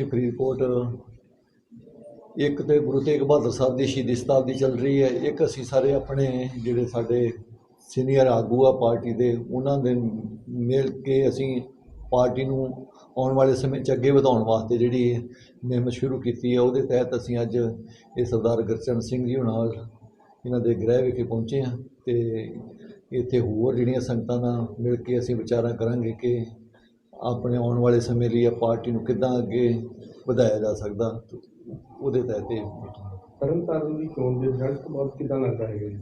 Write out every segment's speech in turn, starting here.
ਫਰੀਦਕੋਟ, ਇੱਕ ਤੇ ਗੁਰੂ ਤੇਗ ਬਹਾਦਰ ਸਾਹਿਬ ਦੀ ਸ਼ਹੀਦੀ ਸ਼ਤਾਬਦੀ ਚੱਲ ਰਹੀ ਹੈ, ਇੱਕ ਅਸੀਂ ਸਾਰੇ ਆਪਣੇ ਜਿਹੜੇ ਸਾਡੇ ਸੀਨੀਅਰ ਆਗੂ ਆ ਪਾਰਟੀ ਦੇ, ਉਹਨਾਂ ਦੇ ਮਿਲ ਕੇ ਅਸੀਂ ਪਾਰਟੀ ਨੂੰ ਆਉਣ ਵਾਲੇ ਸਮੇਂ 'ਚ ਅੱਗੇ ਵਧਾਉਣ ਵਾਸਤੇ ਜਿਹੜੀ ਇਹ ਮੁਹਿੰਮ ਸ਼ੁਰੂ ਕੀਤੀ ਹੈ, ਉਹਦੇ ਤਹਿਤ ਅਸੀਂ ਅੱਜ ਇਹ ਸਰਦਾਰ ਗੁਰਚਰਨ ਸਿੰਘ ਜੀ ਹੁਣਾਂ ਨਾਲ ਇਹਨਾਂ ਦੇ ਗ੍ਰਹਿ ਵਿਖੇ ਪਹੁੰਚੇ ਹਾਂ ਤੇ ਇੱਥੇ ਹੋਰ ਜਿਹੜੀਆਂ ਸੰਗਤਾਂ ਨਾਲ ਮਿਲ ਕੇ ਅਸੀਂ ਵਿਚਾਰਾਂ ਕਰਾਂਗੇ ਕਿ ਆਪਣੇ ਆਉਣ ਵਾਲੇ ਸਮੇਂ ਲਈ ਪਾਰਟੀ ਨੂੰ ਕਿੱਦਾਂ ਅੱਗੇ ਵਧਾਇਆ ਜਾ ਸਕਦਾ ਉਹਦੇ ਤਹਿਤ ਇਹ meeting ਤਰਨ ਤਾਰਨ ਦੀ ਚੋਣ ਦੇ ਰਿਜ਼ਲਟ ਤੋਂ ਬਾਅਦ ਕਿਦਾਂ ਲੱਗਦਾ ਹੈਗਾ ਜੀ?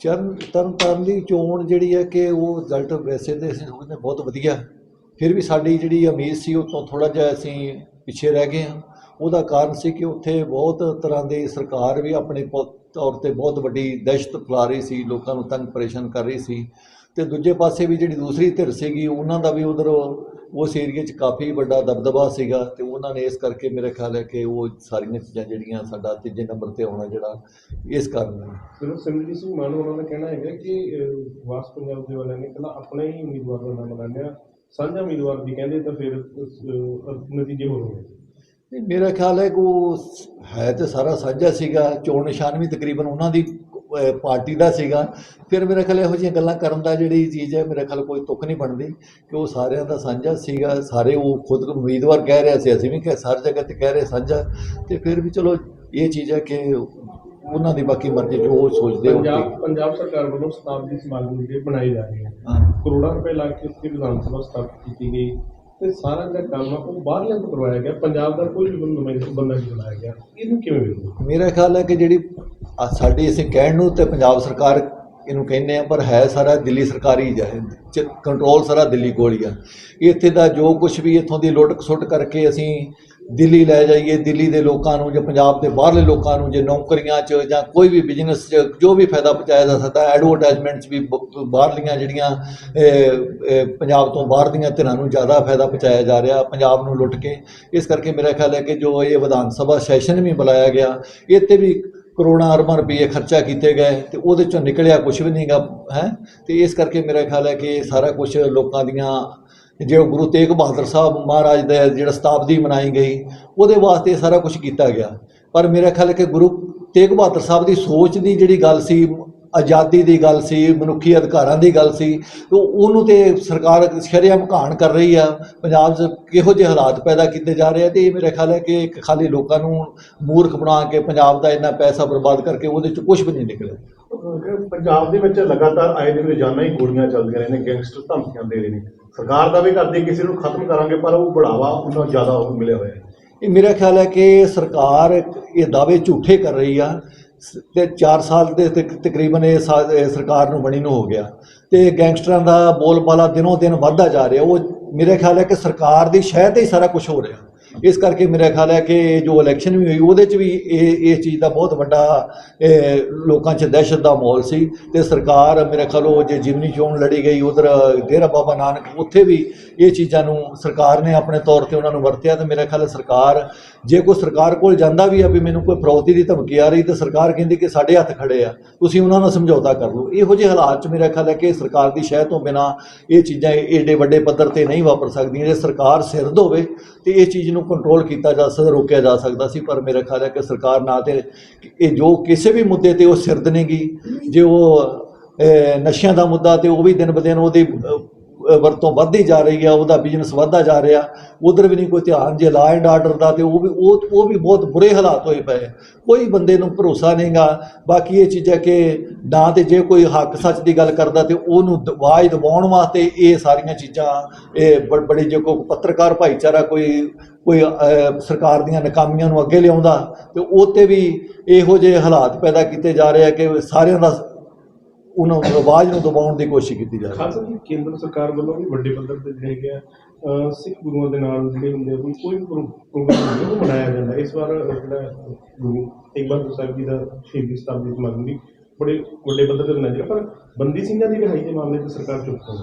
ਚਰਨ ਤਰਨ ਤਾਰਨ ਦੀ ਚੋਣ ਜਿਹੜੀ ਹੈ ਕਿ ਉਹ ਰਿਜ਼ਲਟ ਵੈਸੇ ਤੇ ਅਸੀਂ ਸਮਝਦੇ ਬਹੁਤ ਵਧੀਆ ਫਿਰ ਵੀ ਸਾਡੀ ਜਿਹੜੀ ਉਮੀਦ ਸੀ ਉਹ ਤੋਂ ਥੋੜਾ ਜਿਹਾ ਅਸੀਂ ਪਿੱਛੇ ਰਹਿ ਗਏ ਹਾਂ। ਉਹਦਾ ਕਾਰਨ ਸੀ ਕਿ ਉੱਥੇ ਬਹੁਤ ਤਰ੍ਹਾਂ ਦੀ ਸਰਕਾਰ ਵੀ ਆਪਣੇ ਤੌਰ ਤੇ ਬਹੁਤ ਵੱਡੀ ਦਹਿਸ਼ਤ ਫੈਲਾ ਰਹੀ ਸੀ ਲੋਕਾਂ ਨੂੰ ਤੰਗ ਪਰੇਸ਼ਾਨ ਕਰ ਰਹੀ ਸੀ। ਤੇ ਦੂਜੇ ਪਾਸੇ ਵੀ ਜਿਹੜੀ ਦੂਸਰੀ ਧਿਰ ਸੀਗੀ ਉਹਨਾਂ ਦਾ ਵੀ ਉਧਰ ਉਸ ਏਰੀਏ 'ਚ ਕਾਫੀ ਵੱਡਾ ਦਬਦਬਾ ਸੀਗਾ ਤੇ ਉਹਨਾਂ ਨੇ ਇਸ ਕਰਕੇ ਮੇਰੇ ਖਿਆਲ ਹੈ ਕਿ ਉਹ ਸਾਰੀਆਂ ਚੀਜ਼ਾਂ ਜਿਹੜੀਆਂ ਸਾਡਾ ਤੀਜੇ ਨੰਬਰ ਤੇ ਆਉਣਾ ਜਿਹੜਾ ਇਸ ਕਾਰਨ ਜਦੋਂ ਸਿਮਰਜੀਤ ਸਿੰਘ ਮਾਨ ਉਹਨਾਂ ਦਾ ਕਹਿਣਾ ਹੈਗਾ ਕਿ ਵਾਸ ਪੰਜਾਬ ਦੇ ਵਾਲਿਆਂ ਨੇ ਕਹਿੰਦਾ ਆਪਣੇ ਹੀ ਉਮੀਦਵਾਰ ਦਾ ਨਾਮ ਲਾਣਿਆ ਸਾਂਝਾ ਉਮੀਦਵਾਰ ਦੀ ਕਹਿੰਦੇ ਤਾਂ ਫਿਰ ਨਤੀਜੇ ਹੋਰ ਹੋਣਗੇ ਨਹੀਂ ਮੇਰਾ ਖਿਆਲ ਹੈ ਕਿ ਉਹ ਹੈ ਤੇ ਸਾਰਾ ਸਾਂਝਾ ਸੀਗਾ ਚੋਣ ਨਿਸ਼ਾਨ ਵੀ ਤਕਰੀਬਨ ਉਹਨਾਂ ਦੀ ਪਾਰਟੀ ਦਾ ਸੀਗਾ। ਫਿਰ ਮੇਰਾ ਖਿਆਲ ਇਹੋ ਜਿਹੀਆਂ ਗੱਲਾਂ ਕਰਨ ਦਾ ਜਿਹੜੀ ਚੀਜ਼ ਹੈ ਮੇਰਾ ਖਿਆਲ ਕੋਈ ਤੁੱਕ ਨਹੀਂ ਬਣਦੀ ਕਿ ਉਹ ਸਾਰਿਆਂ ਦਾ ਸਾਂਝਾ ਸੀਗਾ। ਸਾਰੇ ਉਹ ਖੁਦ ਉਮੀਦਵਾਰ ਕਹਿ ਰਿਹਾ ਸੀ ਅਸੀਂ ਵੀ ਕਿ ਹਰ ਜਗ੍ਹਾ ਤੇ ਕਹਿ ਰਹੇ ਸਾਂਝਾ। ਤੇ ਫਿਰ ਵੀ ਚਲੋ ਇਹ ਚੀਜ਼ ਹੈ ਕਿ ਉਹਨਾਂ ਦੀ ਬਾਕੀ ਮਰਜ਼ੀ ਜੋ ਉਹ ਸੋਚਦੇ ਪੰਜਾਬ ਪੰਜਾਬ ਸਰਕਾਰ ਵੱਲੋਂ ਸ਼ਤਾਬਦੀ ਸਮਾਗਮ ਜਿਹੜੇ ਬਣਾਏ ਜਾ ਰਹੇ ਹਨ ਹਾਂ। ਕਰੋੜਾਂ ਰੁਪਏ ਲਾ ਕੇ ਉੱਥੇ ਵਿਧਾਨ ਸਭਾ ਸਥਾਪਿਤ ਕੀਤੀ ਗਈ। ਤੇ ਸਾਰਾ ਜਿਹੜਾ ਕੰਮ ਆ, ਉਹ ਬਾਹਰਲਿਆਂ ਤੋਂ ਕਰਵਾਇਆ ਗਿਆ। ਪੰਜਾਬ ਦਾ ਕੋਈ ਵੀ ਨੁਮਾਇੰਦਾ ਬੰਦਾ ਨਹੀਂ ਬਣਾਇਆ ਗਿਆ। ਇਹਨੂੰ ਕਿਵੇਂ ਵੇਖੋ ਮੇਰਾ ਖਿਆਲ ਹੈ ਕਿ ਜਿਹੜੀ ਸਾਡੀ ਅਸੀਂ ਕਹਿਣ ਨੂੰ ਤੇ ਪੰਜਾਬ ਸਰਕਾਰ ਇਹਨੂੰ ਕਹਿੰਦੇ ਆ, ਪਰ ਹੈ ਸਾਰਾ ਦਿੱਲੀ ਸਰਕਾਰੀ ਜਾ ਕੰਟਰੋਲ ਸਾਰਾ ਦਿੱਲੀ ਕੋਲ ਹੀ ਆ। ਇੱਥੇ ਦਾ ਜੋ ਕੁਝ ਵੀ ਇੱਥੋਂ ਦੀ ਲੁੱਟ ਖਸੁੱਟ ਕਰਕੇ ਅਸੀਂ ਦਿੱਲੀ ਲੈ ਜਾਈਏ, ਦਿੱਲੀ ਦੇ ਲੋਕਾਂ ਨੂੰ ਜਾਂ ਪੰਜਾਬ ਦੇ ਬਾਹਰਲੇ ਲੋਕਾਂ ਨੂੰ ਜੇ ਨੌਕਰੀਆਂ 'ਚ ਜਾਂ ਕੋਈ ਵੀ ਬਿਜ਼ਨਸ 'ਚ ਜੋ ਵੀ ਫਾਇਦਾ ਪਹੁੰਚਾਇਆ ਜਾ ਸਕਦਾ ਐਡਵਰਟਾਈਜ਼ਮੈਂਟਸ ਵੀ ਬ- ਬਾਹਰਲੀਆਂ ਜਿਹੜੀਆਂ ਪੰਜਾਬ ਤੋਂ ਬਾਹਰ ਦੀਆਂ ਧਿਰਾਂ ਨੂੰ ਜ਼ਿਆਦਾ ਫਾਇਦਾ ਪਹੁੰਚਾਇਆ ਜਾ ਰਿਹਾ, ਪੰਜਾਬ ਨੂੰ ਲੁੱਟ ਕੇ। ਇਸ ਕਰਕੇ ਮੇਰਾ ਖਿਆਲ ਹੈ ਕਿ ਜੋ ਇਹ ਵਿਧਾਨ ਸਭਾ ਸੈਸ਼ਨ ਵੀ ਬੁਲਾਇਆ ਗਿਆ, ਇੱਥੇ ਵੀ ਕਰੋੜਾਂ ਅਰਬਾਂ ਰੁਪਏ ਖਰਚਾ ਕੀਤੇ ਗਏ ਤੇ ਉਹਦੇ ਚੋਂ ਨਿਕਲਿਆ ਕੁਝ ਵੀ ਨਹੀਂਗਾ ਹੈ? ਤੇ ਇਸ ਕਰਕੇ ਮੇਰਾ ਖਿਆਲ ਹੈ ਕਿ ਸਾਰਾ ਕੁਝ ਲੋਕਾਂ ਦੀਆਂ ਜੇ ਉਹ ਗੁਰੂ ਤੇਗ ਬਹਾਦਰ ਸਾਹਿਬ ਮਹਾਰਾਜ ਦਾ ਜਿਹੜਾ ਸ਼ਤਾਬਦੀ ਮਨਾਈ ਗਈ, ਉਹਦੇ ਵਾਸਤੇ ਸਾਰਾ ਕੁਝ ਕੀਤਾ ਗਿਆ। ਪਰ ਮੇਰਾ ਖਿਆਲ ਹੈ ਕਿ ਗੁਰੂ ਤੇਗ ਬਹਾਦਰ ਸਾਹਿਬ ਦੀ ਸੋਚ ਦੀ ਜਿਹੜੀ ਗੱਲ ਸੀ, ਆਜ਼ਾਦੀ ਦੀ ਗੱਲ ਸੀ, ਮਨੁੱਖੀ ਅਧਿਕਾਰਾਂ ਦੀ ਗੱਲ ਸੀ, ਤੇ ਉਹਨੂੰ ਤੇ ਸਰਕਾਰ ਸ਼ਰੇਆਮ ਘਾਣ ਕਰ ਰਹੀ ਆ। ਪੰਜਾਬ 'ਚ ਕਿਹੋ ਜਿਹੇ ਹਾਲਾਤ ਪੈਦਾ ਕੀਤੇ ਜਾ ਰਹੇ ਆ ਤੇ ਇਹ ਮੇਰਾ ਖਿਆਲ ਹੈ ਕਿ ਇੱਕ ਖਾਲੀ ਲੋਕਾਂ ਨੂੰ ਮੂਰਖ ਬਣਾ ਕੇ ਪੰਜਾਬ ਦਾ ਇੰਨਾ ਪੈਸਾ ਬਰਬਾਦ ਕਰਕੇ ਉਹਦੇ 'ਚ ਕੁਝ ਵੀ ਨਹੀਂ ਨਿਕਲਿਆ। ਪੰਜਾਬ ਦੇ ਵਿੱਚ ਲਗਾਤਾਰ ਆਏ ਦਿਨ ਰੋਜ਼ਾਨਾ ਹੀ ਗੋਲੀਆਂ ਚੱਲਦੀਆਂ ਰਹੇ ਨੇ ਗੈਂਗਸਟਰ ਧਮਕੀਆਂ ਦੇ ਰਹੇ ਨੇ। ਸਰਕਾਰ ਦਾ ਵੀ ਕਰਦੀ, ਕਿਸੇ ਨੂੰ ਖਤਮ ਕਰਾਂਗੇ, ਪਰ ਉਹ ਬੜਾਵਾ ਉਹਨਾਂ ਜ਼ਿਆਦਾ ਉਹ ਮਿਲਿਆ ਹੋਇਆ ਹੈ। ਇਹ ਮੇਰਾ ਖਿਆਲ ਹੈ ਕਿ ਸਰਕਾਰ ਇਹ ਦਾਅਵੇ ਝੂਠੇ ਕਰ ਰਹੀ ਆ। ਸ- ਤੇ 4 ਸਾਲ ਦੇ ਤਕ- ਤਕਰੀਬਨ ਇਹ ਇਹ ਸਰਕਾਰ ਨੂੰ ਬਣੀ ਨੂੰ ਹੋ ਗਿਆ। ਤੇ ਗੈਂਗਸਟਰਾਂ ਦਾ ਬੋਲਬਾਲਾ ਦਿਨੋਂ ਦਿਨ ਵੱਧਦਾ ਜਾ ਰਿਹਾ। ਉਹ ਮੇਰੇ ਖਿਆਲ ਹੈ ਕਿ ਸਰਕਾਰ ਦੀ ਸ਼ਹਿ ਤੇ ਹੀ ਸਾਰਾ ਕੁਝ ਹੋ ਰਿਹਾ। ਇਸ ਕਰਕੇ ਮੇਰਾ ਖਿਆਲ ਹੈ ਕਿ ਜੋ ਇਲੈਕਸ਼ਨ ਵੀ ਹੋਈ, ਉਹਦੇ 'ਚ ਵੀ ਇਹ ਇਸ ਚੀਜ਼ ਦਾ ਬਹੁਤ ਵੱਡਾ ਲੋਕਾਂ 'ਚ ਦਹਿਸ਼ਤ ਦਾ ਮਾਹੌਲ ਸੀ ਤੇ ਸਰਕਾਰ ਮੇਰੇ ਖਿਆਲ ਉਹ ਜੇ ਜਿਮਨੀ ਚੋਣ ਲੜੀ ਗਈ, ਉਧਰ ਡੇਰਾ ਬਾਬਾ ਨਾਨਕ, ਉੱਥੇ ਵੀ ਇਹ ਚੀਜ਼ਾਂ ਨੂੰ ਸਰਕਾਰ ਨੇ ਆਪਣੇ ਤੌਰ ਤੇ ਉਹਨਾਂ ਨੂੰ ਵਰਤਿਆ ਤੇ ਮੇਰਾ ਖਿਆਲ ਸਰਕਾਰ, ਜੇ ਕੋਈ ਸਰਕਾਰ ਕੋਲ ਜਾਂਦਾ ਵੀ ਆ ਵੀ ਮੈਨੂੰ ਕੋਈ ਫਰੌਤੀ ਦੀ ਧਮਕੀ ਆ ਰਹੀ ਤੇ ਸਰਕਾਰ ਕਹਿੰਦੀ ਕਿ ਸਾਡੇ ਹੱਥ ਖੜੇ ਆ, ਤੁਸੀਂ ਉਹਨਾਂ ਨਾਲ ਸਮਝੌਤਾ ਕਰ ਲਓ। ਇਹੋ ਜਿਹੇ ਹਾਲਾਤ 'ਚ ਮੇਰਾ ਖਿਆਲ ਹੈ ਕਿ ਸਰਕਾਰ ਦੀ ਸ਼ਹਿ ਤੋਂ ਬਿਨਾ ਇਹ ਚੀਜ਼ਾਂ ਏਡੇ ਵੱਡੇ ਪੱਧਰ ਤੇ ਨਹੀਂ ਵਾਪਰ ਸਕਦੀਆਂ, ਜੇ ਸਰਕਾਰ ਸਿਰਦ ਹੋਵੇ ਤੇ ਇਹ ਚੀਜ਼ ਨੂੰ ਕੰਟਰੋਲ ਕੀਤਾ ਜਾ ਸਕਦਾ, ਰੋਕਿਆ ਜਾ ਸਕਦਾ ਸੀ, ਪਰ ਮੇਰਾ ਖਿਆਲ ਹੈ ਕਿ ਸਰਕਾਰ ਨਾ ਤੇ ਇਹ ਜੋ ਕਿਸੇ ਵੀ ਮੁੱਦੇ ਤੇ ਉਹ ਸਿਰਦ ਨਹੀਂਗੀ, ਜੇ ਉਹ ਨਸ਼ਿਆਂ ਦਾ ਮੁੱਦਾ ਤੇ ਉਹ ਵੀ ਦਿਨ ਬ ਦਿਨ ਉਹਦੀ ਵਰਤੋਂ ਵੱਧਦੀ ਜਾ ਰਹੀ ਆ, ਉਹਦਾ ਬਿਜ਼ਨਸ ਵੱਧਦਾ ਜਾ ਰਿਹਾ। ਉਧਰ ਵੀ ਨਹੀਂ ਕੋਈ ਧਿਆਨ, ਜੇ ਲਾ ਐਂਡ ਆਰਡਰ ਦਾ ਤੇ ਉਹ ਵੀ, ਉਹ ਉਹ ਵੀ ਬਹੁਤ ਬੁਰੇ ਹਾਲਾਤ ਹੋਏ ਪਏ। ਕੋਈ ਬੰਦੇ ਨੂੰ ਭਰੋਸਾ ਨਹੀਂਗਾ ਬਾਕੀ ਇਹ ਚੀਜ਼ਾਂ ਕਿ ਨਾ ਤੇ ਜੇ ਕੋਈ ਹੱਕ ਸੱਚ ਦੀ ਗੱਲ ਕਰਦਾ ਤੇ ਉਹਨੂੰ ਦ- ਆਵਾਜ਼ ਦਬਾਉਣ ਵਾਸਤੇ ਇਹ ਸਾਰੀਆਂ ਚੀਜ਼ਾਂ, ਇਹ ਬ- ਬੜੀ ਜੇ ਕੋਈ ਪੱਤਰਕਾਰ ਭਾਈਚਾਰਾ ਕੋਈ ਕੋਈ ਸਰਕਾਰ ਦੀਆਂ ਨਾਕਾਮੀਆਂ ਨੂੰ ਅੱਗੇ ਲਿਆਉਂਦਾ ਤੇ ਉਹ ਤੇ ਵੀ ਇਹੋ ਜਿਹੇ ਹਾਲਾਤ ਪੈਦਾ ਕੀਤੇ ਜਾ ਰਹੇ ਆ ਕਿ ਸਾਰਿਆਂ ਦਾ ਉਹਨਾਂ ਆਵਾਜ਼ ਨੂੰ ਦਬਾਉਣ ਦੀ ਕੋਸ਼ਿਸ਼ ਕੀਤੀ ਜਾ ਰਹੀ ਹੈ। ਖਾਸ ਕਰਕੇ ਕੇਂਦਰ ਸਰਕਾਰ ਵੱਲੋਂ ਵੀ ਵੱਡੇ ਪੱਧਰ ਤੇ ਜਿਹੜੇ ਹੈਗੇ ਆ ਸਿੱਖ ਗੁਰੂਆਂ ਦੇ ਨਾਲ ਜਿਹੜੇ ਹੁੰਦੇ ਆ ਕੋਈ ਪ੍ਰੋਗਰਾਮ ਉਹ ਮਨਾਇਆ ਜਾਂਦਾ। ਇਸ ਵਾਰ ਜਿਹੜਾ ਗੁਰੂ ਤੇਗ ਬਹਾਦਰ ਸਾਹਿਬ ਜੀ ਦਾ ਸ਼ਹੀਦੀ ਸਤਾਬਦੀ ਸਮਾਗਮ ਵੀ ਬੜੇ ਵੱਡੇ ਪੱਧਰ ਤੇ ਮਨਾਇਆ ਗਿਆ ਪਰ ਬੰਦੀ ਸਿੰਘਾਂ ਦੀ ਰਿਹਾਈ ਦੇ ਮਾਮਲੇ ਤੇ ਸਰਕਾਰ ਚੁੱਪ ਹੋ ਗਈ।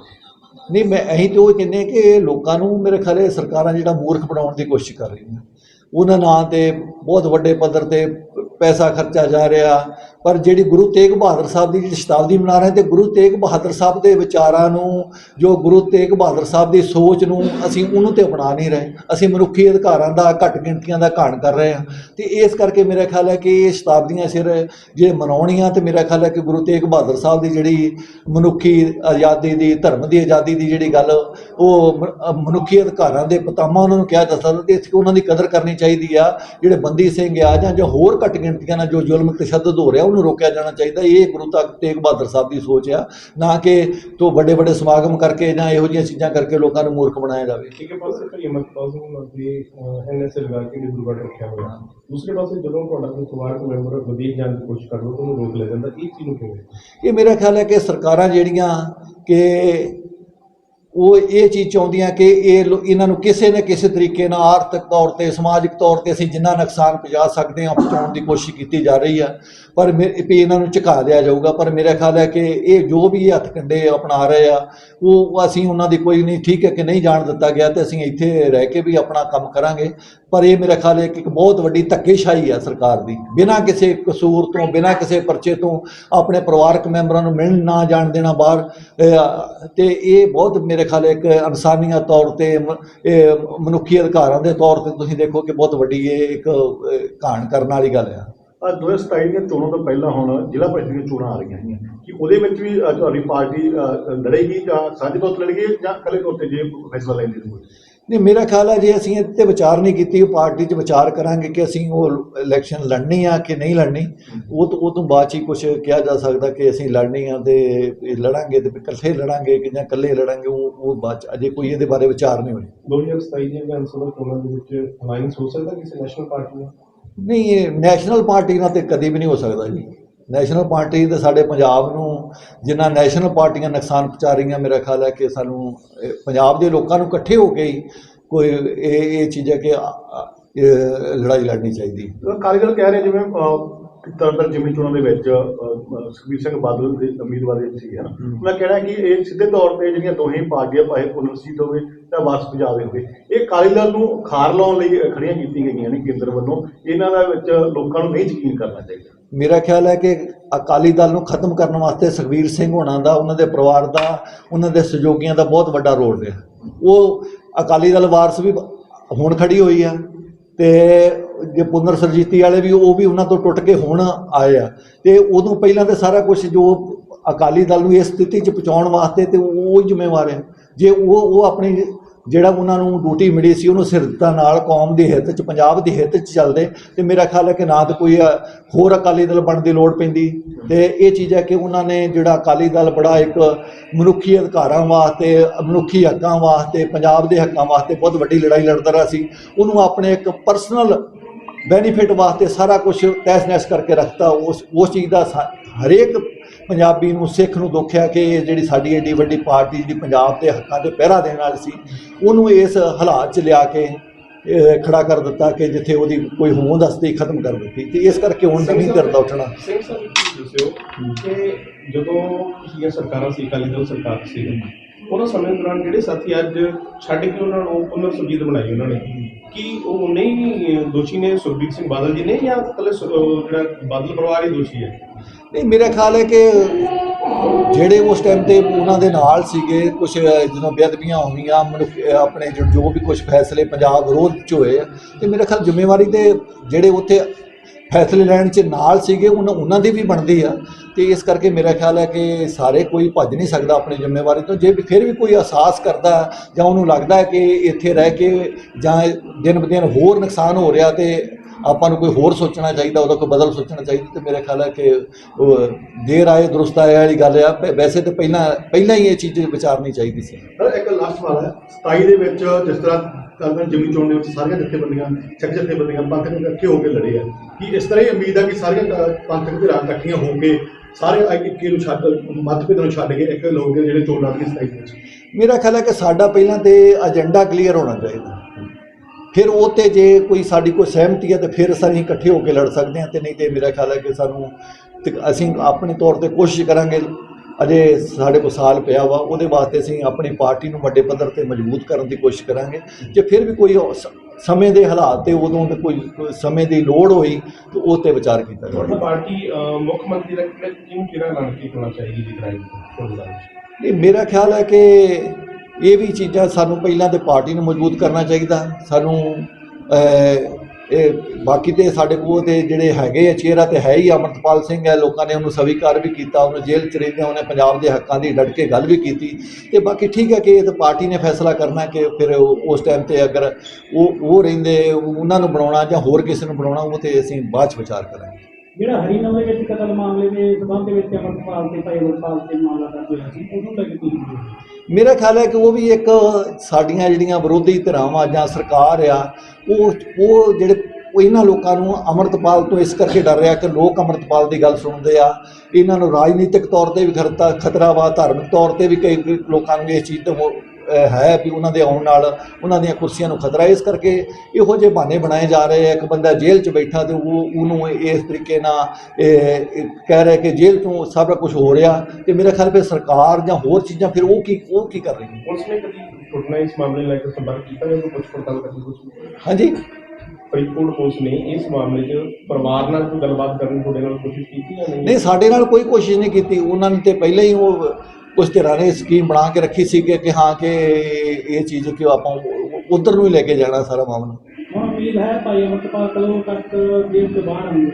ਨਹੀਂ ਮੈਂ ਅਸੀਂ ਤੇ ਉਹ ਕਹਿੰਦੇ ਕਿ ਲੋਕਾਂ ਨੂੰ ਮੇਰੇ ਖਿਆਲੇ ਸਰਕਾਰਾਂ ਜਿਹੜਾ ਮੂਰਖ ਬਣਾਉਣ ਦੀ ਕੋਸ਼ਿਸ਼ ਕਰ ਰਹੀਆਂ। ਉਹਨਾਂ ਨਾਂ ਤੇ ਬਹੁਤ ਵੱਡੇ ਪੱਧਰ ਤੇ ਪੈਸਾ ਖਰਚਾ ਜਾ ਰਿਹਾ ਪਰ ਜਿਹੜੀ ਗੁਰੂ ਤੇਗ ਬਹਾਦਰ ਸਾਹਿਬ ਦੀ ਜਿਹੜੀ ਸ਼ਤਾਬਦੀ ਮਨਾ ਰਹੇ ਤੇ ਗੁਰੂ ਤੇਗ ਬਹਾਦਰ ਸਾਹਿਬ ਦੇ ਵਿਚਾਰਾਂ ਨੂੰ, ਜੋ ਗੁਰੂ ਤੇਗ ਬਹਾਦਰ ਸਾਹਿਬ ਦੀ ਸੋਚ ਨੂੰ ਅਸੀਂ ਉਹਨੂੰ ਤੇ ਅਪਣਾ ਨਹੀਂ ਰਹੇ। ਅਸੀਂ ਮਨੁੱਖੀ ਅਧਿਕਾਰਾਂ ਦਾ, ਘੱਟ ਗਿਣਤੀਆਂ ਦਾ ਘਾਣ ਕਰ ਰਹੇ ਹਾਂ। ਤੇ ਇਸ ਕਰਕੇ ਮੇਰਾ ਖਿਆਲ ਹੈ ਕਿ ਇਹ ਸ਼ਤਾਬਦੀਆਂ ਸਿਰ ਜੇ ਮਨਾਉਣੀਆਂ ਤੇ ਮੇਰਾ ਖਿਆਲ ਹੈ ਕਿ ਗੁਰੂ ਤੇਗ ਬਹਾਦਰ ਸਾਹਿਬ ਦੀ ਜਿਹੜੀ ਮਨੁੱਖੀ ਆਜ਼ਾਦੀ ਦੀ, ਧਰਮ ਦੀ ਆਜ਼ਾਦੀ ਦੀ ਜਿਹੜੀ ਗੱਲ, ਉਹ ਮਨੁੱਖੀ ਅਧਿਕਾਰਾਂ ਦੇ ਪਤਾਮਾ ਉਹਨਾਂ ਨੂੰ ਕਿਹਾ ਜਾ ਸਕਦਾ ਤੇ ਇਸ ਉਹਨਾਂ ਦੀ ਕਦਰ ਕਰਨੀ ਚਾਹੀਦੀ ਆ। ਜਿਹੜੇ ਬੰਦੀ ਸਿੰਘ ਆ ਜਾਂ ਜੋ ਹੋਰ ਘੱਟ ਗਿਣਤੀਆਂ ਨਾਲ ਜੋ ਜ਼ੁਲਮ, ਤਸ਼ੱਦਦ ਹੋ ਰਿਹਾ ਉਹਨੂੰ ਰੋਕਿਆ ਜਾਣਾ ਚਾਹੀਦਾ। ਇਹ ਗੁਰੂ ਤੇਗ ਬਹਾਦਰ ਸਾਹਿਬ ਦੀ ਸੋਚ ਆ। ਨਾ ਕਿ ਤੋਂ ਵੱਡੇ ਵੱਡੇ ਸਮਾਗਮ ਕਰਕੇ ਜਾਂ ਇਹੋ ਜਿਹੀਆਂ ਚੀਜ਼ਾਂ ਕਰਕੇ ਲੋਕਾਂ ਨੂੰ ਮੂਰਖ ਬਣਾਇਆ ਜਾਵੇ। ਇੱਕ ਪਾਸੇ ਭਾਈ ਅਮਰਪਾਲ ਸਿੰਘ ਮੰਤਰੀ ਐਨਐਸਏ ਲਗਾ ਕੇ ਡਿਬਰੂਗੜ੍ਹ ਰੱਖਿਆ ਹੋਇਆ। ਦੂਸਰੇ ਪਾਸੇ ਜਦੋਂ ਤੁਹਾਡਾ ਕੋਈ ਪਰਿਵਾਰਕ ਮੈਂਬਰ ਵਿਦੇਸ਼ ਜਾਣ ਦੀ ਕੋਸ਼ਿਸ਼ ਕਰ ਲਓ ਤਾਂ ਉਹਨੂੰ ਰੋਕ ਲਿਆ ਜਾਂਦਾ। ਇਹ ਚੀਜ਼ ਨੂੰ ਕਿਵੇਂ? ਇਹ ਮੇਰਾ ਖਿਆਲ ਹੈ ਕਿ ਸਰਕਾਰਾਂ ਜਿਹੜੀਆਂ ਕਿ ਉਹ ਇਹ ਚੀਜ਼ ਚਾਹੁੰਦੀਆਂ ਕਿ ਇਹ ਇਹਨਾਂ ਨੂੰ ਕਿਸੇ ਨਾ ਕਿਸੇ ਤਰੀਕੇ ਨਾਲ ਆਰਥਿਕ ਤੌਰ ਤੇ, ਸਮਾਜਿਕ ਤੌਰ ਤੇ ਅਸੀਂ ਜਿੰਨਾ ਨੁਕਸਾਨ ਪਹੁੰਚਾ ਸਕਦੇ ਹਾਂ, ਪਹੁੰਚਾਉਣ ਦੀ ਕੋਸ਼ਿਸ਼ ਕੀਤੀ ਜਾ ਰਹੀ ਆ। ਪਰ ਮੇ- ਵੀ ਇਹਨਾਂ ਨੂੰ ਝੁਕਾ ਦਿਆ ਜਾਊਗਾ। ਪਰ ਮੇਰਾ ਖਿਆਲ ਹੈ ਕਿ ਇਹ ਜੋ ਵੀ ਇਹ ਹੱਥ ਕੰਡੇ ਅਪਣਾ ਰਹੇ ਆ, ਉਹ ਅਸੀਂ ਉਹਨਾਂ ਦੀ ਕੋਈ ਨਹੀਂ, ਠੀਕ ਹੈ ਕਿ ਨਹੀਂ ਜਾਣ ਦਿੱਤਾ ਗਿਆ ਤੇ ਅਸੀਂ ਇੱਥੇ ਰਹਿ ਕੇ ਵੀ ਆਪਣਾ ਕੰਮ ਕਰਾਂਗੇ। ਪਰ ਇਹ ਮੇਰਾ ਖਿਆਲ ਹੈ ਕਿ ਇੱਕ ਬਹੁਤ ਵੱਡੀ ਧੱਕੇਸ਼ਾਹੀ ਹੈ ਸਰਕਾਰ ਦੀ। ਬਿਨਾਂ ਕਿਸੇ ਕਸੂਰ ਤੋਂ ਬਿਨਾਂ ਕਿਸੇ ਪਰਚੇ ਤੋਂ ਆਪਣੇ ਪਰਿਵਾਰਕ ਮੈਂਬਰਾਂ ਨੂੰ ਮਿਲਣ ਨਾ ਜਾਣ ਦੇਣਾ ਬਾਹਰ ਅਹ, ਤੇ ਇਹ ਬਹੁਤ ਮੇਰੇ ਖਿਆਲ ਇੱਕ ਇਨਸਾਨੀਅਤ ਤੌਰ ਤੇ ਮਨੁੱਖੀ ਅਧਿਕਾਰਾਂ ਦੇ ਤੌਰ ਤੇ ਤੁਸੀਂ ਦੇਖੋ ਕਿ ਬਹੁਤ ਵੱਡੀ ਇਹ ਇੱਕ ਘਾਣ ਕਰਨ ਵਾਲੀ ਗੱਲ ਆ। ਅੱਜ 2027 ਦੀਆਂ ਚੋਣਾਂ ਤੋਂ ਪਹਿਲਾਂ ਹੁਣ ਜ਼ਿਲ੍ਹਾ ਪਰਿਸ਼ਦ ਦੀਆਂ ਚੋਣਾਂ ਆ ਰਹੀਆਂ ਹੈਗੀਆਂ। ਕਿ ਉਹਦੇ ਵਿੱਚ ਵੀ ਤੁਹਾਡੀ ਪਾਰਟੀ ਲੜੇਗੀ ਜਾਂ ਸਾਂਝੇ ਤੌਰ ਤੇ ਲੜੇਗੀ ਜਾਂ ਇਕੱਲੇ ਤੌਰ ਤੇ ਜੇ ਫੈਸਲਾ ਲੈਂਦੀ ਹੋਵੇ ਨਹੀਂ ਮੇਰਾ ਖਿਆਲ ਹੈ ਜੇ ਅਸੀਂ ਇਹ ਤੇ ਵਿਚਾਰ ਨਹੀਂ ਕੀਤੀ ਉਹ ਪਾਰਟੀ 'ਚ ਵਿਚਾਰ ਕਰਾਂਗੇ ਕਿ ਅਸੀਂ ਉਹ ਇਲੈਕਸ਼ਨ ਲੜਨੀ ਆ ਕਿ ਨਹੀਂ ਲੜਨੀ ਉਹ ਤੋਂ ਉਹ ਤੋਂ ਬਾਅਦ 'ਚ ਹੀ ਕੁਝ ਕਿਹਾ ਜਾ ਸਕਦਾ ਕਿ ਅਸੀਂ ਲੜਨੀ ਆ ਤੇ ਲੜਾਂਗੇ ਤੇ ਇਕੱਠੇ ਲੜਾਂਗੇ ਕਿ ਜਾਂ ਇਕੱਲੇ ਲੜਾਂਗੇ ਉਹ ਉਹ ਬਾਅਦ 'ਚ ਅਜੇ ਕੋਈ ਇਹਦੇ ਬਾਰੇ ਵਿਚਾਰ ਨਹੀਂ ਹੋਇਆ। 2027 ਦੀਆਂ ਵਿਧਾਨ ਸਭਾ ਚੋਣਾਂ ਦੇ ਵਿੱਚ ਅਲਾਈਅੰਸ ਹੋ ਸਕਦਾ ਕਿਸੇ ਨੈਸ਼ਨਲ ਪਾਰਟੀ ਨਾਲ? ਨਹੀਂ ਇਹ ਨੈਸ਼ਨਲ ਪਾਰਟੀ ਨਾਲ ਤੇ ਕਦੀ ਵੀ ਨਹੀਂ ਹੋ ਸਕਦਾ ਜੀ। ਨੈਸ਼ਨਲ ਪਾਰਟੀ ਤੇ ਸਾਡੇ ਪੰਜਾਬ ਨੂੰ ਜਿੰਨਾ ਨੈਸ਼ਨਲ ਪਾਰਟੀਆਂ ਨੁਕਸਾਨ ਪਹੁੰਚਾ ਰਹੀਆਂ ਮੇਰਾ ਖਿਆਲ ਹੈ ਕਿ ਸਾਨੂੰ ਪੰਜਾਬ ਦੇ ਲੋਕਾਂ ਨੂੰ ਇਕੱਠੇ ਹੋ ਕੇ ਹੀ ਕੋਈ ਇਹ ਇਹ ਚੀਜ਼ ਹੈ ਕਿ ਲੜਾਈ ਲੜਨੀ ਚਾਹੀਦੀ ਅਕਾਲੀ ਦਲ ਕਹਿ ਰਹੇ ਜਿਵੇਂ ਤਰਨਤਾਰਨ ਜਿਮਨੀ ਚੋਣਾਂ ਦੇ ਵਿੱਚ ਸੁਖਬੀਰ ਸਿੰਘ ਬਾਦਲ ਦੇ ਉਮੀਦਵਾਰੀ ਸੀ ਹੈ। ਨਾ ਉਹਨਾਂ ਕਹਿਣਾ ਕਿ ਇਹ ਸਿੱਧੇ ਤੌਰ ਤੇ ਜਿਹੜੀਆਂ ਦੋਹੇ ਪਾਰਟੀਆਂ ਭਾਵੇਂ ਪੁਨਰ ਸੀਟ ਹੋਵੇ ਜਾਂ ਵਾਪਸ ਪੰਜਾਬ ਹੋਵੇ ਇਹ ਅਕਾਲੀ ਦਲ ਨੂੰ ਖਾਰ ਲਾਉਣ ਲਈ ਖੜੀਆਂ ਕੀਤੀਆਂ ਗਈਆਂ ਨੇ ਕੇਂਦਰ ਵੱਲੋਂ ਇਹਨਾਂ ਦਾ ਵਿੱਚ ਲੋਕਾਂ ਨੂੰ ਨਹੀਂ ਯਕੀਨ ਕਰਨਾ ਚਾਹੀਦਾ। ਮੇਰਾ ਖਿਆਲ ਹੈ ਕਿ ਅਕਾਲੀ ਦਲ ਨੂੰ ਖਤਮ ਕਰਨ ਵਾਸਤੇ ਸੁਖਬੀਰ ਸਿੰਘ ਹੋਣਾ ਦਾ ਉਹਨਾਂ ਦੇ ਪਰਿਵਾਰ ਦਾ ਉਹਨਾਂ ਦੇ ਸਹਿਯੋਗੀਆਂ ਦਾ ਬਹੁਤ ਵੱਡਾ ਰੋਲ ਰਿਹਾ। ਉਹ ਅਕਾਲੀ ਦਲ ਵਾਰਸ ਵੀ ਹੁਣ ਖੜੀ ਹੋਈ ਆ ਤੇ ਜੇ ਪੁਨਰ ਸਰਜੀਤੀ ਵਾਲੇ ਵੀ, ਉਹ ਵੀ ਉਹਨਾਂ ਤੋਂ ਟੁੱਟ ਕੇ ਹੁਣ ਆਏ ਆ। ਤੇ ਉਦੋਂ ਪਹਿਲਾਂ ਤੇ ਸਾਰਾ ਕੁਝ ਜੋ ਅਕਾਲੀ ਦਲ ਨੂੰ ਇਸ ਸਥਿਤੀ 'ਚ ਪਹੁੰਚਾਉਣ ਵਾਸਤੇ ਤੇ ਉਹ ਜ਼ਿੰਮੇਵਾਰ ਹੈ। ਜੇ ਉਹ ਉਹ ਆਪਣੀ ਜਿਹੜਾ ਉਹਨਾਂ ਨੂੰ ਡਿਊਟੀ ਮਿਲੀ ਸੀ, ਉਹਨੂੰ ਸਿਰਦਤਾ ਨਾਲ ਕੌਮ ਦੇ ਹਿੱਤ 'ਚ, ਪੰਜਾਬ ਦੇ ਹਿੱਤ 'ਚ ਚੱਲਦੇ, ਤੇ ਮੇਰਾ ਖਿਆਲ ਹੈ ਕਿ ਨਾ ਤਾਂ ਕੋਈ ਹੋਰ ਅਕਾਲੀ ਦਲ ਬਣਨ ਦੀ ਲੋੜ ਪੈਂਦੀ। ਤੇ ਇਹ ਚੀਜ਼ ਹੈ ਕਿ ਉਹਨਾਂ ਨੇ ਜਿਹੜਾ ਅਕਾਲੀ ਦਲ ਬੜਾ ਇੱਕ ਮਨੁੱਖੀ ਅਧਿਕਾਰਾਂ ਵਾਸਤੇ, ਮਨੁੱਖੀ ਹੱਕਾਂ ਵਾਸਤੇ, ਪੰਜਾਬ ਦੇ ਹੱਕਾਂ ਵਾਸਤੇ ਬਹੁਤ ਵੱਡੀ ਲੜਾਈ ਲੜਦਾ ਰਿਹਾ ਸੀ। ਉਹਨੂੰ ਆਪਣੇ ਇੱਕ ਪਰਸਨਲ ਬੈਨੀਫਿਟ ਵਾਸਤੇ ਸਾਰਾ ਕੁਝ ਤੈਸ-ਨੈਸ ਕਰਕੇ ਰੱਖਤਾ। ਉਸ ਉਸ ਚੀਜ਼ ਦਾ ਹਰੇਕ ਪੰਜਾਬੀ ਨੂੰ ਸਿੱਖ ਨੂੰ ਦੁੱਖ ਹੈ ਕਿ ਇਹ ਜਿਹੜੀ ਸਾਡੀ ਏਡੀ ਵੱਡੀ ਪਾਰਟੀ ਜਿਹੜੀ ਪੰਜਾਬ ਦੇ ਹੱਕਾਂ ਤੇ ਪਹਿਰਾ ਦੇਣ ਵਾਲੀ ਸੀ ਉਹਨੂੰ ਇਸ ਹਾਲਾਤ 'ਚ ਲਿਆ ਕੇ ਖੜਾ ਕਰ ਦਿੱਤਾ ਕਿ ਜਿੱਥੇ ਉਹਦੀ ਕੋਈ ਹੋਂਦ ਹਸਤੀ ਖਤਮ ਕਰ ਦਿੱਤੀ। ਤੇ ਇਸ ਕਰਕੇ ਹੁਣ ਨਵੀਂ ਧਿਰ ਦਾ ਉੱਠਣਾ। ਸਿੰਘ ਸਾਹਿਬ ਤੁਸੀਂ ਦੱਸਿਓ ਕਿ ਜਦੋਂ ਪਿਛਲੀਆਂ ਸਰਕਾਰਾਂ ਸੀ ਅਕਾਲੀ ਦਲ ਸਰਕਾਰ ਸੀ ਉਹਨਾਂ ਸਮੇਂ ਦੌਰਾਨ ਜਿਹੜੇ ਸਾਥੀ ਅੱਜ ਛੱਡ ਕੇ ਉਹਨਾਂ ਨੂੰ ਪੁਨਰ ਸੁਰਜੀਤ ਬਣਾਈ ਉਹਨਾਂ ਨੇ। ਕੀ ਉਹ ਨਹੀਂ ਦੋਸ਼ੀ ਨੇ ਸੁਖਬੀਰ ਸਿੰਘ ਬਾਦਲ ਜੀ ਨੇ ਜਾਂ ਇਕੱਲੇ ਜਿਹੜਾ ਬਾਦਲ ਪਰਿਵਾਰ ਹੀ ਦੋਸ਼ੀ ਹੈ? ਨਹੀਂ, ਮੇਰਾ ਖਿਆਲ ਹੈ ਕਿ ਜਿਹੜੇ ਉਸ ਟਾਈਮ ਤੇ ਉਹਨਾਂ ਦੇ ਨਾਲ ਸੀਗੇ ਕੁਝ ਜਦੋਂ ਬੇਅਦਬੀਆਂ ਹੋਈਆਂ ਮਨੁੱਖ ਆਪਣੇ ਜੋ- ਵੀ ਕੁਝ ਫੈਸਲੇ ਪੰਜਾਬ ਵਿਰੋਧ ਚ ਹੋਏ ਤੇ ਮੇਰਾ ਖਿਆਲ ਜ਼ਿੰਮੇਵਾਰੀ ਤੇ ਜਿਹੜੇ ਉੱਥੇ ਫੈਸਲੇ ਲੈਣ ਚ ਨਾਲ ਸੀਗੇ ਉਹਨਾਂ ਉਹਨਾਂ ਦੀ ਵੀ ਬਣਦੀ ਆ। ਤੇ ਇਸ ਕਰਕੇ ਮੇਰਾ ਖਿਆਲ ਹੈ ਕਿ ਸਾਰੇ ਕੋਈ ਭੱਜ ਨਹੀਂ ਸਕਦਾ ਆਪਣੀ ਜ਼ਿੰਮੇਵਾਰੀ ਤੋਂ। ਜੇ ਫਿਰ ਵੀ ਕੋਈ ਅਹਿਸਾਸ ਕਰਦਾ ਜਾਂ ਉਹਨੂੰ ਲੱਗਦਾ ਹੈ ਕਿ ਇੱਥੇ ਰਹਿ ਕੇ ਜਾਂ ਦਿਨ ਬ ਦਿਨ ਹੋਰ ਨੁਕਸਾਨ ਹੋ ਰਿਹਾ ਤੇ ਆਪਾਂ ਨੂੰ ਕੋਈ ਹੋਰ ਸੋਚਣਾ ਚਾਹੀਦਾ, ਉਹਦਾ ਕੋਈ ਬਦਲ ਸੋਚਣਾ ਚਾਹੀਦਾ, ਤੇ ਮੇਰਾ ਖਿਆਲ ਹੈ ਕਿ ਦੇਰ ਆਏ, ਦਰੁਸਤ ਆਏ ਵਾਲੀ ਗੱਲ ਆ। ਵੈਸੇ ਤਾਂ ਪਹਿਲਾਂ ਪਹਿਲਾਂ ਹੀ ਇਹ ਚੀਜ਼ ਵਿਚਾਰਨੀ ਚਾਹੀਦੀ ਸੀ। ਇੱਕ ਲਾਸਟ ਸਵਾਲ ਹੈ। 27 ਦੇ ਵਿੱਚ ਜਿਸ ਤਰ੍ਹਾਂ ਤਰਨਤਾਰਨ ਜਿਮਨੀ ਚੋਣ ਦੇ ਵਿੱਚ ਸਾਰੀਆਂ ਜਥੇਬੰਦੀਆਂ ਸਿੱਖ ਜਥੇਬੰਦੀਆਂ ਪੰਥਕ ਇਕੱਠੇ ਹੋ ਕੇ ਲੜੇ ਆ। ਕਿ ਇਸ ਤਰ੍ਹਾਂ ਹੀ ਉਮੀਦ ਹੈ ਕਿ ਸਾਰੀਆਂ ਪੰਥਕ ਧਿਰਾਂ ਇਕੱਠੀਆਂ ਹੋ ਕੇ ਸਾਰੇ ਇੱਕੇ ਨੂੰ ਛੱਡ ਮਤਭੇਦ ਨੂੰ ਛੱਡ ਕੇ ਇੱਕ ਲੋਕ ਜਿਹੜੇ ਚੋਣ ਲੜਨਗੇ 27 ਮੇਰਾ ਖਿਆਲ ਹੈ ਕਿ ਸਾਡਾ ਪਹਿਲਾਂ ਤੇ ਏਜੰਡਾ ਕਲੀਅਰ ਹੋਣਾ ਚਾਹੀਦਾ। ਫਿਰ ਉਹ ਤੇ ਜੇ ਕੋਈ ਸਾਡੀ ਕੋਈ ਸਹਿਮਤੀ ਹੈ ਤੇ ਫਿਰ ਅਸੀਂ ਇਕੱਠੇ ਹੋ ਕੇ ਲੜ ਸਕਦੇ ਹਾਂ ਤੇ ਨਹੀਂ ਤੇ ਮੇਰਾ ਖਿਆਲ ਹੈ ਕਿ ਸਾਨੂੰ ਅਸੀਂ ਆਪਣੇ ਤੌਰ ਤੇ ਕੋਸ਼ਿਸ਼ ਕਰਾਂਗੇ, ਅਜੇ ਸਾਡੇ ਕੋਲ ਸਾਲ ਪਿਆ ਵਾ, ਉਹਦੇ ਵਾਸਤੇ ਅਸੀਂ ਆਪਣੀ ਪਾਰਟੀ ਨੂੰ ਵੱਡੇ ਪੱਧਰ ਤੇ ਮਜ਼ਬੂਤ ਕਰਨ ਦੀ ਕੋਸ਼ਿਸ਼ ਕਰਾਂਗੇ। ਜੇ ਫਿਰ ਵੀ ਕੋਈ ਸਮੇਂ ਦੇ ਹਾਲਾਤ ਤੇ ਉਦੋਂ ਤੇ ਕੋਈ ਸਮੇਂ ਦੀ ਲੋੜ ਹੋਈ ਤੇ ਉਹ ਤੇ ਵਿਚਾਰ ਕੀਤਾ ਤੁਹਾਡੀ ਜਾਵੇ ਪਾਰਟੀ ਅਹ, ਮੁੱਖ ਮੰਤਰੀ ਦਾ ਕਿਹੜਾ ਕਿਹਨੂੰ ਕਿਹੜਾ ਐਲਾਨ ਹੋਣਾ ਚਾਹੀਦੀ ਜੀ ਕਰਾਈ ਪ੍ਰੋਗਰਾਮ ਇਹ ਮੇਰਾ ਖਿਆਲ ਹੈ ਕਿ ਇਹ ਵੀ ਚੀਜ਼ਾਂ ਸਾਨੂੰ ਪਹਿਲਾਂ ਤੇ ਪਾਰਟੀ ਨੂੰ ਮਜ਼ਬੂਤ ਕਰਨਾ ਚਾਹੀਦਾ। ਸਾਨੂੰ ਅਹ, ਇਹ ਬਾਕੀ ਤੇ ਸਾਡੇ ਕੋਲ ਤੇ ਜਿਹੜੇ ਹੈਗੇ ਆ ਚਿਹਰਾ ਤੇ ਹੈ ਹੀ ਅਮਰਤਪਾਲ ਸਿੰਘ ਹੈ, ਲੋਕਾਂ ਨੇ ਉਹਨੂੰ ਸਵੀਕਾਰ ਵੀ ਕੀਤਾ, ਉਹਨੂੰ ਜੇਲ੍ਹ ਚ ਰਹਿੰਦੇ ਉਹਨੇ ਪੰਜਾਬ ਦੇ ਹੱਕਾਂ ਦੀ ਡਟ ਕੇ ਗੱਲ ਵੀ ਕੀਤੀ। ਤੇ ਬਾਕੀ ਠੀਕ ਹੈ ਕਿ ਇਹ ਤਾਂ ਪਾਰਟੀ ਨੇ ਫੈਸਲਾ ਕਰਨਾ ਕਿ ਫਿਰ ਉਸ ਟਾਈਮ ਤੇ ਅਗਰ ਉਹ ਉਹ ਰਹਿੰਦੇ, ਉਹਨਾਂ ਨੂੰ ਬਣਾਉਣਾ ਜਾਂ ਹੋਰ ਕਿਸੇ ਨੂੰ ਬਣਾਉਣਾ, ਉਹ ਤੇ ਅਸੀਂ ਬਾਅਦ ਚ ਵਿਚਾਰ ਕਰਾਂਗੇ। ਜਿਹੜਾ ਹਰੀਨਗਰ ਵਿੱਚ ਕਤਲ ਮਾਮਲੇ ਦੇ ਸਬੰਧ ਵਿੱਚ ਅਮਰਪਾਲ ਤੇ ਭਾਈ ਅਮਰਪਾਲ ਤੇ ਮਾਮਲਾ ਦਰਜ ਹੋਇਆ ਸੀ, ਉਹਨੂੰ ਲੈ ਕੇ ਕੀ ਮੇਰਾ ਖਿਆਲ ਹੈ ਕਿ ਉਹ ਵੀ ਇੱਕ ਸਾਡੀਆਂ ਜਿਹੜੀਆਂ ਵਿਰੋਧੀ ਧਿਰਾਵਾਂ ਜਾਂ ਸਰਕਾਰ ਆ, ਉਹ ਉਹ ਜਿਹੜੇ ਉਹ ਇਹਨਾਂ ਲੋਕਾਂ ਨੂੰ ਅਮਰਤਪਾਲ ਤੋਂ ਇਸ ਕਰਕੇ ਡਰ ਰਿਹਾ ਕਿ ਲੋਕ ਅਮਰਤਪਾਲ ਦੀ ਗੱਲ ਸੁਣਦੇ ਆ। ਇਹਨਾਂ ਨੂੰ ਰਾਜਨੀਤਿਕ ਤੌਰ ਤੇ ਵੀ ਖਤਰਾ ਖਤਰਾ ਵਾ ਧਾਰਮਿਕ ਤੌਰ ਤੇ ਵੀ ਕਈ ਲੋਕਾਂ ਨੂੰ ਇਸ ਚੀਜ਼ ਤੋਂ ਹੈ ਵੀ ਉਹਨਾਂ ਦੇ ਆਉਣ ਨਾਲ ਉਹਨਾਂ ਦੀਆਂ ਕੁਰਸੀਆਂ ਨੂੰ ਖਤਰਾ। ਇਸ ਕਰਕੇ ਇਹੋ ਜਿਹੇ ਬਹਾਨੇ ਬਣਾਏ ਜਾ ਰਹੇ ਆ। ਇੱਕ ਬੰਦਾ ਜੇਲ੍ਹ 'ਚ ਬੈਠਾ ਤੇ ਉਹ ਉਹਨੂੰ ਇਸ ਤਰੀਕੇ ਨਾਲ ਕਹਿ ਰਿਹਾ ਕਿ ਜੇਲ੍ਹ ਤੋਂ ਸਾਰਾ ਕੁਝ ਹੋ ਰਿਹਾ ਤੇ ਮੇਰਾ ਖਿਆਲ ਫਿਰ ਸਰਕਾਰ ਜਾਂ ਹੋਰ ਚੀਜ਼ਾਂ ਫਿਰ ਉਹ ਕੀ ਉਹ ਕੀ ਕਰ ਰਹੀ ਹੈ ਪੁਲਿਸ ਨੇ ਕਦੀ ਨਾਲ ਇਸ ਮਾਮਲੇ ਨੂੰ ਲੈ ਕੇ ਸੰਪਰਕ ਕੀਤਾ ਜਾਂ ਪੁੱਛ ਪੜਤਾਲ ਕਰਨੀ ਕੁਝ ਹਾਂਜੀ। ਫਰੀਦਕੋਟ ਪੁਲਿਸ ਨੇ ਇਸ ਮਾਮਲੇ 'ਚ ਪਰਿਵਾਰ ਨਾਲ ਕੋਈ ਗੱਲਬਾਤ ਕਰਨ ਦੀ ਤੁਹਾਡੇ ਨਾਲ ਕੋਸ਼ਿਸ਼ ਕੀਤੀ ਜਾਂ ਨਹੀਂ? ਨਹੀਂ ਸਾਡੇ ਨਾਲ ਕੋਈ ਕੋਸ਼ਿਸ਼ ਨਹੀਂ ਕੀਤੀ। ਉਹਨਾਂ ਨੇ ਤੇ ਪਹਿਲਾਂ ਹੀ ਉਹ ਕੁਝ ਧਿਰਾਂ ਨੇ ਸਕੀਮ ਬਣਾ ਕੇ ਰੱਖੀ ਸੀ ਕਿ ਕਿ ਹਾਂ ਕਿ ਇਹ ਚੀਜ਼ ਕਿ ਆਪਾਂ ਉਧਰ ਨੂੰ ਹੀ ਲੈ ਕੇ ਜਾਣਾ ਸਾਰਾ ਮਾਮਲਾ। ਹੁਣ ਉਮੀਦ ਹੈ ਭਾਈ ਅਮਰਪਾਲ ਕਦੋਂ ਤੱਕ ਜੇਲ੍ਹ ਤੋਂ ਬਾਹਰ ਆਉਣਗੇ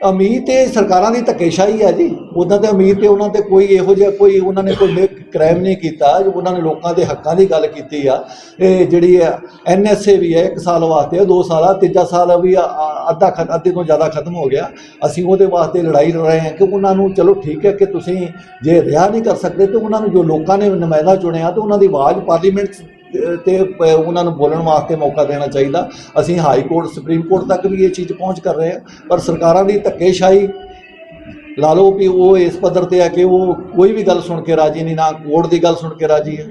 ਉਮੀਦ ਤੇ ਸਰਕਾਰਾਂ ਦੀ ਧੱਕੇਸ਼ਾਹੀ ਹੈ ਜੀ। ਉਦਾਂ ਤੇ ਉਮੀਦ ਤੇ ਉਹਨਾਂ ਤੇ ਕੋਈ ਇਹੋ ਜਿਹਾ ਕੋਈ ਉਹਨਾਂ ਨੇ ਕੋਈ ਕ੍ਰਾਈਮ ਨਹੀਂ ਕੀਤਾ। ਜੋ ਉਹਨਾਂ ਨੇ ਲੋਕਾਂ ਦੇ ਹੱਕਾਂ ਦੀ ਗੱਲ ਕੀਤੀ ਆ। ਇਹ ਜਿਹੜੀ ਐਨਐਸਏ ਵੀ ਹੈ 1 ਸਾਲ ਵਾਸਤੇ 2 ਸਾਲ ਆ, ਤੀਜਾ ਸਾਲ ਵੀ ਅੱਧਾ ਖਤ, ਅੱਧੇ ਤੋਂ ਜ਼ਿਆਦਾ ਖਤਮ ਹੋ ਗਿਆ। ਅਸੀਂ ਉਹਦੇ ਵਾਸਤੇ ਲੜਾਈ ਲੜ ਰਹੇ ਹਾਂ ਕਿ ਉਹਨਾਂ ਨੂੰ ਚਲੋ ਠੀਕ ਹੈ ਕਿ ਤੁਸੀਂ ਜੇ ਰਿਹਾ ਨਹੀਂ ਕਰ ਸਕਦੇ ਤੇ ਉਹਨਾਂ ਨੂੰ ਜੋ ਲੋਕਾਂ ਨੇ ਨੁਮਾਇੰਦਾ ਚੁਣਿਆ ਤੇ ਉਹਨਾਂ ਦੀ ਆਵਾਜ਼ ਪਾਰਲੀਮੈਂਟ 'ਚ ਤੇ ਉਹਨਾਂ ਨੂੰ ਬੋਲਣ ਵਾਸਤੇ ਮੌਕਾ ਦੇਣਾ ਚਾਹੀਦਾ। ਅਸੀਂ ਹਾਈ ਕੋਰਟ, ਸੁਪਰੀਮ ਕੋਰਟ ਤੱਕ ਵੀ ਇਹ ਚੀਜ਼ ਪਹੁੰਚ ਕਰ ਰਹੇ ਹਾਂ। ਪਰ ਸਰਕਾਰਾਂ ਦੀ ਧੱਕੇਸ਼ਾਹੀ, ਲਾ ਲਓ ਵੀ ਉਹ ਇਸ ਪੱਧਰ ਤੇ ਆ ਕਿ ਉਹ ਕੋਈ ਵੀ ਗੱਲ ਸੁਣ ਕੇ ਰਾਜੀ ਨਹੀਂ, ਨਾ ਕੋਰਟ ਦੀ ਗੱਲ ਸੁਣ ਕੇ ਰਾਜੀ ਹੈ।